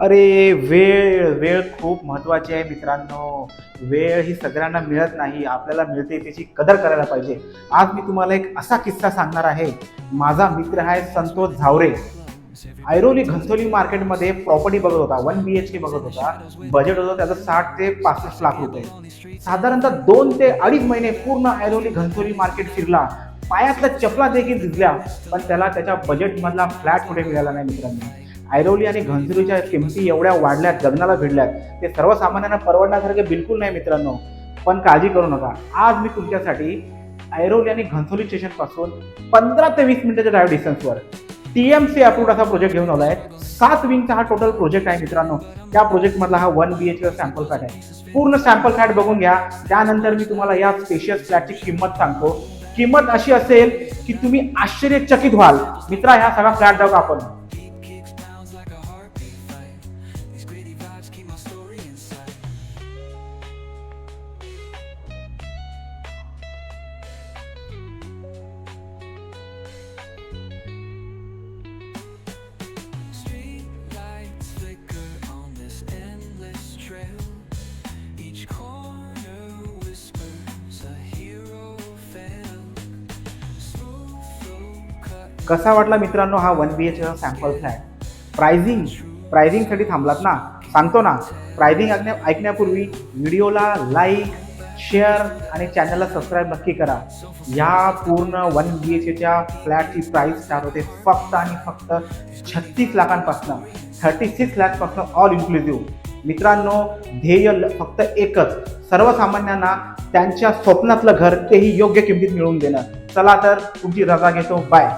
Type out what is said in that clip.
अरे वेळ वेळ खूप महत्त्वाची आहे मित्रांनो. वेळ ही सगळ्यांना मिळत नाही आपल्याला मिळते त्याची कदर करायला पाहिजे. आज मी तुम्हाला एक असा किस्सा सांगणार आहे. माझा मित्र आहे संतोष झावरे. ऐरोली घनसोली मार्केटमध्ये प्रॉपर्टी बघत होता वन बी एच के बघत होता. बजेट होतं त्याचं साठ ते पासष्ट लाख रुपये. साधारणतः दोन ते अडीच महिने पूर्ण ऐरोली घनसोली मार्केट फिरला. पायातल्या चपला देखील दिसल्या पण त्याला त्याच्या बजेटमधला फ्लॅट कुठे मिळाला नाही मित्रांनो. ऐरोली आणि घनसोलीच्या किमती एवढ्या वाढल्यात गगनाला भिडल्यात ते सर्वसामान्यांना परवडण्यासारखे बिलकुल नाही मित्रांनो. पण काळजी करू नका. आज मी तुमच्यासाठी ऐरोली आणि घनसोली स्टेशनपासून पंधरा ते वीस मिनिटाच्या ड्राईव्ह डिस्टन्सवर टी एम सी अप्रूव्ड असा प्रोजेक्ट घेऊन आला आहे सात विंगचा हा टोटल प्रोजेक्ट आहे मित्रांनो. त्या प्रोजेक्टमधला हा one B H K sample flat आहे. पूर्ण सॅम्पल फ्लॅट बघून घ्या. त्यानंतर मी तुम्हाला या स्पेशियस फ्लॅटची किंमत सांगतो. किंमत अशी असेल की तुम्ही आश्चर्यचकित व्हाल. मित्रा ह्या सगळा फ्लॅट जाऊ आपण. कसा वाटला मित्रांनो हा one B H sample flat pricing प्रायझिंगसाठी थांबलात ना? सांगतो ना प्रायझिंग ऐकण्या ऐकण्यापूर्वी व्हिडिओला लाईक शेअर आणि चॅनलला सबस्क्राईब नक्की करा. या पूर्ण वन बी एच एच्या फ्लॅटची प्राईस स्टार्ट होते फक्त आणि फक्त छत्तीस लाखांपासून. थर्टी सिक्स लॅक्सपासून ऑल इन्क्लुझिव्ह मित्रांनो ध्येय ल- फक्त एकच. सर्वसामान्यांना त्यांच्या स्वप्नातलं घर तेही योग्य किमतीत मिळवून देणं. चला तर तुमची रजा घेतो. बाय